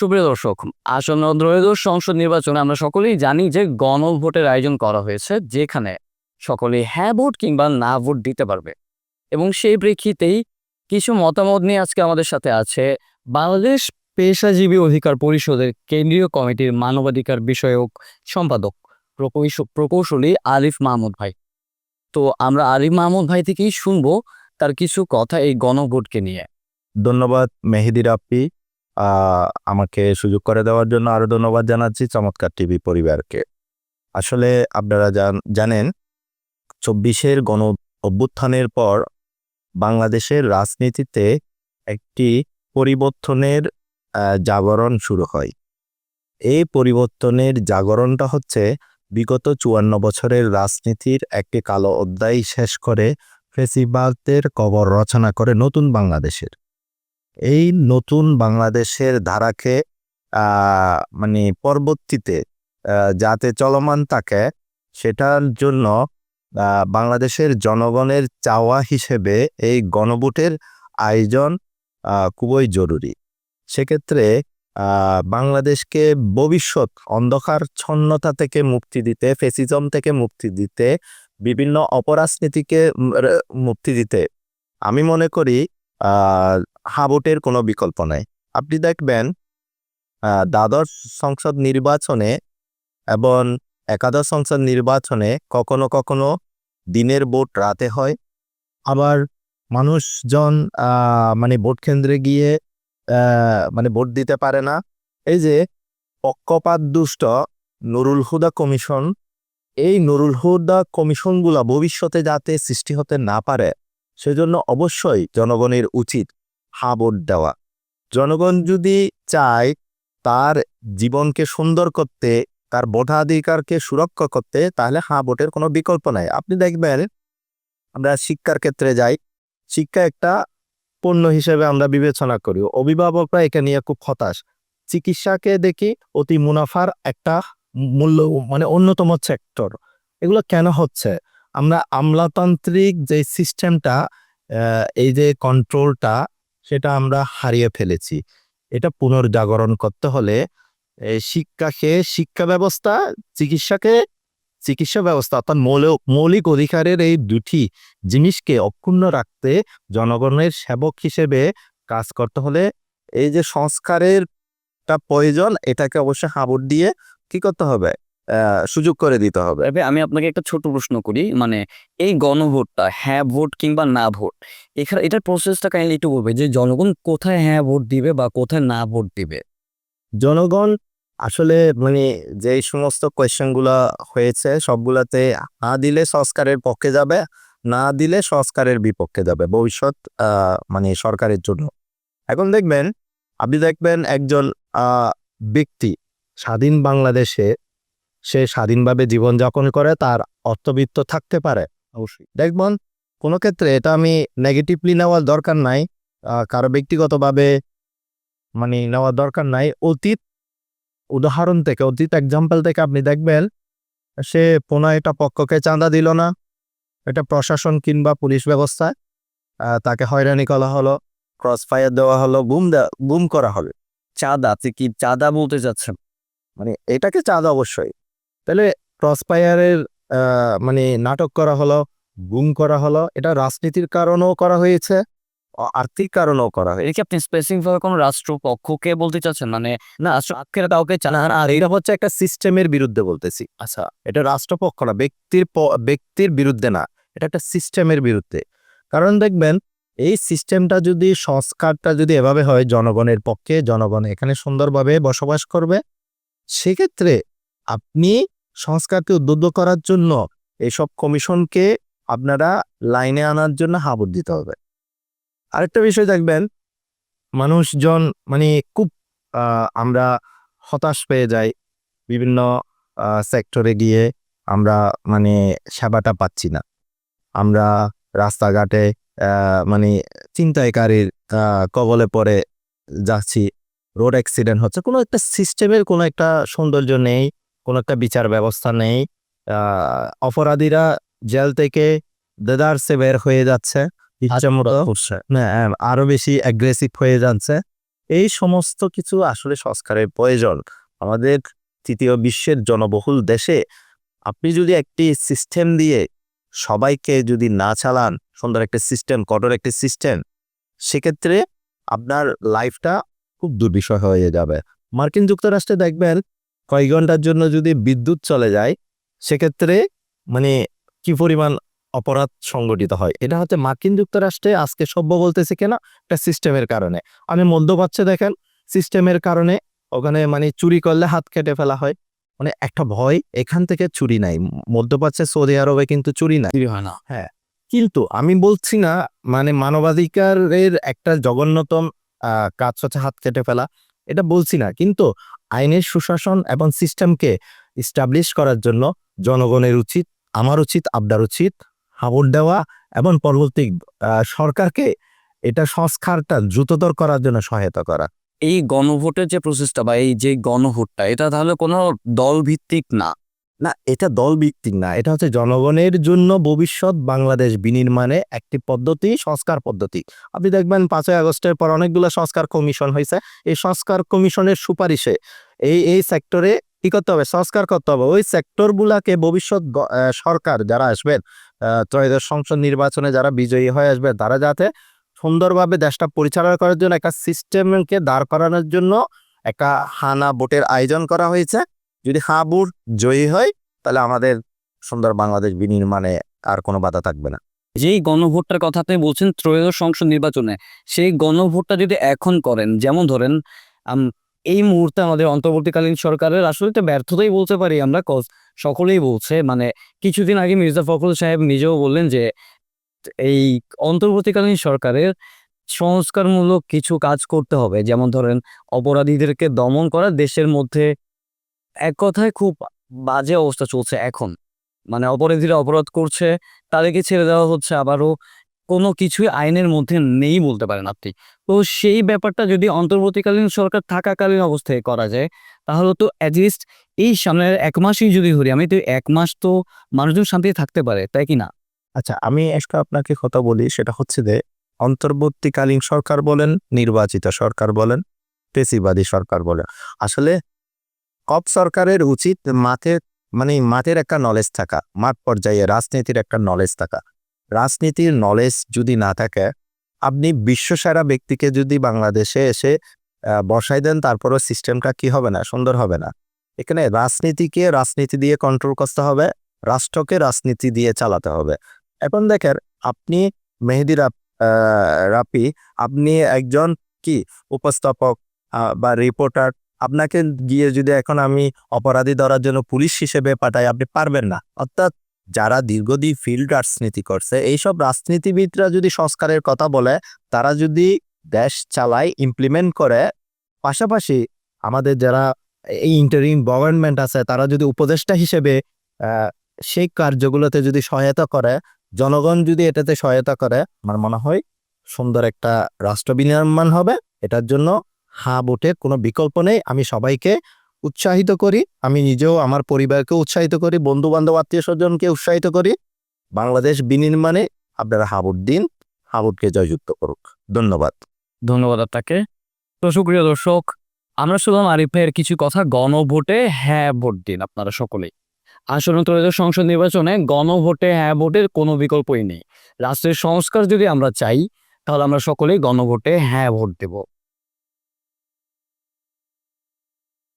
সুপ্রিয় দর্শক, আসন্ন ত্রয়োদশ সংসদ নির্বাচনে আমরা সকলেই জানি যে গণভোটের আয়োজন করা হয়েছে, যেখানে সকলে হ্যাঁ ভোট কিংবা না ভোট দিতে পারবে। এবং সেই প্রেক্ষিতেই কিছু মতামত নিয়ে আজকে আমাদের সাথে আছে বাংলাদেশ পেশাজীবী অধিকার পরিষদের কেন্দ্রীয় কমিটির মানবাধিকার বিষয়ক সম্পাদক প্রকৌশলী আরিফ মাহমুদ ভাই। তো আমরা আরিফ মাহমুদ ভাই থেকেই শুনব তার কিছু কথা এই গণভোটকে নিয়ে। ধন্যবাদ, মেহেদি রাপ্পি। আমাকে সুযোগ করে দেওয়ার জন্য আরও ধন্যবাদ জানাচ্ছি চমৎকার টিভি পরিবারকে। আসলে আপনারা জান- জানেন, চব্বিশের গণ অভ্যুত্থানের পর বাংলাদেশের রাজনীতিতে একটি পরিবর্তনের জাগরণ শুরু হয়। এই পরিবর্তনের জাগরণটা হচ্ছে বিগত চুয়ান্ন বছরের রাজনীতির একটি কালো অধ্যায় শেষ করে ফেসিবাদের কবর রচনা করে নতুন বাংলাদেশের। এই নতুন বাংলাদেশের ধারাকে মানে পরবর্তীতে যাতে চলমান থাকে, সেটার জন্য বাংলাদেশের জনগণের চাওয়া হিসেবে এই গণভোটের আয়োজন খুবই জরুরি। সেক্ষেত্রে বাংলাদেশকে ভবিষ্যৎ অন্ধকার ছন্নতা থেকে মুক্তি দিতে, ফেসিজম থেকে মুক্তি দিতে, বিভিন্ন অপরাজনীতিকে মুক্তি দিতে, আমি মনে করি হাবুটের কোনো বিকল্প নাই। আপনি দেখবেন দ্বাদশ সংসদ নির্বাচনে এবং একাদশ সংসদ নির্বাচনে কখনো কখনো দিনের ভোট রাতে হয়। আবার মানুষজন মানে ভোট কেন্দ্রে গিয়ে মানে ভোট দিতে পারে না। এই যে পক্ষপাত দুষ্ট নুরুল হুদা কমিশন, এই নুরুল হুদা কমিশনগুলা ভবিষ্যতে যাতে সৃষ্টি হতে না পারে, সেজন্য অবশ্যই জনগণের উচিত হা ভোট দেওয়া। জনগণ যদি চায় তার জীবনকে সুন্দর করতে, তার ভোটাধিকারকে সুরক্ষা করতে, তাহলে হা ভোটের কোনো বিকল্প নাই। আপনি দেখবেন আমরা শিক্ষার ক্ষেত্রে যাই, শিক্ষা একটা পণ্য হিসেবে আমরা বিবেচনা করি। অভিভাবকরা একে নিয়ে খুব হতাশ। চিকিৎসাকে দেখি অতি মুনাফার একটা মূল্য মানে অন্যতম সেক্টর এগুলো কেন হচ্ছে? আমরা আমলাতান্ত্রিক যে সিস্টেমটা এই যে কন্ট্রোলটা সেটা আমরা হারিয়ে ফেলেছি। এটা পুনর্জাগরণ করতে হলে শিক্ষাকে, শিক্ষা ব্যবস্থা, চিকিৎসাকে, চিকিৎসা ব্যবস্থা অর্থাৎ মৌল- মৌলিক অধিকারের এই দুটি জিনিসকে অক্ষুণ্ণ রাখতে জনগণের সেবক হিসেবে কাজ করতে হলে এই যে সংস্কারের প্রয়োজন, এটাকে অবশ্যই হাবুট দিয়ে কি করতে হবে? সুযোগ করে দিতে হবে। আমি আপনাকে একটা ছোট প্রশ্ন করি মানে এই গণভোটটা হ্যাঁ ভোট কিংবা না ভোট এখানে এটার প্রসেসটা কাইন্ডলি একটু বলবে যে জনগণ কোথায় হ্যাঁ ভোট দিবে বা কোথায় না ভোট দিবে? জনগণ আসলে মানে যে সমস্ত কোয়েশ্চেনগুলো হয়েছে সবগুলাতে না দিলে সংস্কারের পক্ষে যাবে না দিলে সংস্কারের বিপক্ষে যাবে ভবিষ্যৎ আহ, মানে সরকারের জন্য। এখন দেখবেন আপনি দেখবেন একজন আহ, ব্যক্তি স্বাধীন বাংলাদেশে সে স্বাধীনভাবে জীবনযাপন করে তার অর্থবিত্ত থাকতে পারে। অবশ্যই। দেখবেন কোনো ক্ষেত্রে এটা আমি নেগেটিভলি নেওয়ার দরকার নাই কারও ব্যক্তিগতভাবে মানে নেওয়ার দরকার নাই। অতীত উদাহরণ থেকে অতীত এক্সাম্পল থেকে আপনি দেখবেন সে কোনো একটা পক্ষকে চাঁদা দিল না। এটা প্রশাসন কিংবা পুলিশ ব্যবস্থায় আহ, তাকে হয়রানি করা হলো ক্রস ফায়ার দেওয়া হলো গুম গুম করা হবে। চাঁদা কি চাঁদা বলতে চাচ্ছেন? মানে এটাকে চাঁদা অবশ্যই। তাহলে ক্রসফায়ারের মানে নাটক করা হলো গুম করা হলো এটা রাজনীতির কারণেও করা হয়েছে আর্থিক কারণেও করা হয়েছে। এটা কি আপনি স্পেসিফিক ভাবে কোনো রাষ্ট্রপক্ষকে বলতে চাচ্ছেন? মানে না রাষ্ট্রপক্ষের কাউকে চান আর এটা হচ্ছে একটা সিস্টেমের বিরুদ্ধে বলতেছি। আচ্ছা। এটা রাষ্ট্রপক্ষ না ব্যক্তির ব্যক্তির বিরুদ্ধে না এটা একটা সিস্টেমের বিরুদ্ধে। কারণ দেখবেন এই সিস্টেমটা যদি সংস্কারটা যদি এভাবে হয় জনগণের পক্ষে জনগণ এখানে সুন্দরভাবে বসবাস করবে সেক্ষেত্রে আপনি সংস্কারকে উদ্বুদ্ধ করার জন্য এইসব কমিশনকে আপনারা লাইনে আনার জন্য হাবুর দিতে হবে। আরেকটা বিষয় দেখবেন, মানুষজন মানে খুব আমরা হতাশ পেয়ে যাই বিভিন্ন সেক্টরে গিয়ে আমরা মানে সেবাটা পাচ্ছি না। আমরা রাস্তাঘাটে মানে চিন্তায়কারীর কবলে পড়ে যাচ্ছি, রোড অ্যাক্সিডেন্ট হচ্ছে, কোনো একটা সিস্টেমের কোনো একটা সৌন্দর্য নেই। কোনো একটা বিচার ব্যবস্থা নেই। অপরাধীরা জেল থেকে দেদারসে বের হয়ে যাচ্ছে করছে। হ্যাঁ, আরও বেশি অ্যাগ্রেসিভ হয়ে যাচ্ছে। এই সমস্ত কিছু আসলে সংস্কারের প্রয়োজন। আমাদের তৃতীয় বিশ্বের জনবহুল দেশে আপনি যদি একটি সিস্টেম দিয়ে সবাইকে যদি না চালান সুন্দর একটা সিস্টেম কঠোর একটি সিস্টেম সেক্ষেত্রে আপনার লাইফটা খুব দুর্বিষয় হয়ে যাবে। মার্কিন যুক্তরাষ্ট্রে দেখবেন কয়েক ঘণ্টার জন্য যদি বিদ্যুৎ চলে যায় সেক্ষেত্রে মানে কি পরিমাণ অপরাধ সংগঠিত হয়? এটা হচ্ছে মার্কিন যুক্তরাষ্ট্রে আজকে সভ্য বলতেছে কেনা একটা সিস্টেমের কারণে। আমি মধ্যপ্রাচ্যে দেখেন সিস্টেমের কারণে ওখানে মানে চুরি করলে হাত কেটে ফেলা হয়। মানে একটা ভয় এখান থেকে চুরি নাই। মধ্যপ্রাচ্যে সৌদি আরবে কিন্তু চুরি নাই। চুরি হয় না। হ্যাঁ কিন্তু আমি বলছি না মানে মানবাধিকারের একটা জঘন্যতম আহ, কাজ হচ্ছে হাত কেটে ফেলা। এটা বলছি না কিন্তু আইনের সুশাসন এবং সিস্টেমকে ইস্টাবলিশ করার জন্য জনগণের উচিত, আমার উচিত, আপনার উচিত হাবুর দেওয়া এবং পরবর্তী সরকারকে এটা সংস্কারটা দ্রুততর করার জন্য সহায়তা করা। এই গণভোটের যে প্রসেসটা বা এই যে গণভোটটা, এটা তাহলে কোনো দল ভিত্তিক না। না, এটা দল ভিত্তিক না। এটা হচ্ছে জনগণের জন্য ভবিষ্যৎ বাংলাদেশ বিনির্মাণে একটি পদ্ধতি, সংস্কার পদ্ধতি। আপনি দেখবেন পাঁচই আগস্টের পর অনেকগুলো সংস্কার কমিশন হয়েছে এই সংস্কার কমিশনের সুপারিশে এই এই সেক্টরে কি করতে হবে? সংস্কার করতে হবে। ওই সেক্টরগুলাকে ভবিষ্যৎ সরকার যারা আসবেন ত্রয়োদশ সংসদ নির্বাচনে যারা বিজয়ী হয়ে আসবে, তারা যাতে সুন্দরভাবে দেশটা পরিচালনা করার জন্য, একটা সিস্টেমকে দাঁড় করানোর জন্য একটা হানা ভোটের আয়োজন করা হয়েছে। যদি হাবুর জয়ী হয়, তাহলে আমাদের সুন্দর বাংলাদেশ বিনির্মাণে আর কোনো বাধা থাকবে না। যেই গণভোটটার কথা আপনি বলছেন, ত্রয়োদশ সংসদ নির্বাচনে, সেই গণভোটটা যদি এখন করেন, যেমন ধরেন এই মুহূর্তে আমাদের অন্তর্বর্তীকালীন সরকারের আসলে তো ব্যর্থতাই বলতে পারি আমরা, কজ সকলেই বলছে মানে কিছুদিন আগে মির্জা ফখরুল সাহেব নিজেও বললেন যে, এই অন্তর্বর্তীকালীন সরকারের সংস্কারমূলক কিছু কাজ করতে হবে। যেমন ধরেন, অপরাধীদেরকে দমন করা, দেশের মধ্যে এক কথায় খুব বাজে অবস্থা চলছে এখন। মানে অপরাধীরা অপরাধ করছে, তাদেরকে ছেড়ে দেওয়া হচ্ছে, আবারও কোনো কিছুই আইনের মধ্যে নেই বলতে পারেন আপনি। তো সেই ব্যাপারটা যদি অন্তর্বর্তীকালীন সরকার থাকাকালীন অবস্থায় করা যায়, তাহলে তো অ্যাটলিস্ট এই সামনের এক মাসই যদি ধরি, আমি তো এক মাস তো মানুষজন শান্তিতে থাকতে পারে, তাই কি না? আচ্ছা আমি একটা আপনাকে কথা বলি, সেটা হচ্ছে যে অন্তর্বর্তীকালীন সরকার বলেন, নির্বাচিত সরকার বলেন, পেশিবাদী সরকার বলেন। আসলে কপ সরকারের উচিত মাঠের মানে মাঠের একটা নলেজ থাকা, মাঠ পর্যায়ে রাজনীতির একটা নলেজ থাকা। রাজনীতির নলেজ যদি না থাকে, আপনি বিশ্বসেরা ব্যক্তিকে যদি বাংলাদেশে এসে বসাই দেন, তারপরও সিস্টেমটা কি হবে না? সুন্দর হবে না। এখানে রাজনীতিকে রাজনীতি দিয়ে কন্ট্রোল করতে হবে, রাষ্ট্রকে রাজনীতি দিয়ে চালাতে হবে। এখন দেখেন, আপনি মেহেদি রাপি আপনি একজন কি? উপস্থাপক বা রিপোর্টার আপনাকে গিয়ে যদি এখন আমি অপরাধী ধরার জন্য পুলিশ হিসেবে পাঠাই, আপনি পারবেন না। অর্থাৎ যারা দীর্ঘদিন ফিল্ড রাজনীতি করছে, এইসব রাজনীতিবিদরা যদি সংস্কারের কথা বলে, তারা যদি দেশ চালায় ইমপ্লিমেন্ট করে, পাশাপাশি আমাদের যারা এই ইন্টারিম গভর্নমেন্ট আছে, তারা যদি উপদেষ্টা হিসেবে সেই কার্যগুলোতে যদি সহায়তা করে, জনগণ যদি এটাতে সহায়তা করে, আমার মনে হয় সুন্দর একটা রাষ্ট্র বিনির্মাণ হবে। এটার জন্য হা ভোটের কোনো বিকল্প নেই। আমি সবাইকে উৎসাহিত করি। আমি নিজেও আমার পরিবারকে উৎসাহিত করি বন্ধু বান্ধব আত্মীয় স্বজনকে উৎসাহিত করি। বাংলাদেশ বিনির্মাণে আপনারা হাবুট দিন হাবুটকে জয়যুক্ত করুক। ধন্যবাদ। ধন্যবাদ আপনাকে। তো সুপ্রিয় দর্শক, আমরা শুনলাম আরিফ ভাইয়ের কিছু কথা, গণভোটে হ্যাঁ ভোট দিন আপনারা সকলেই। আসন্ন ত্রয়োদশ সংসদ নির্বাচনে গণভোটে হ্যাঁ ভোটের কোনো বিকল্পই নেই। রাষ্ট্রের সংস্কার যদি আমরা চাই, তাহলে আমরা সকলেই গণভোটে হ্যাঁ ভোট দেব।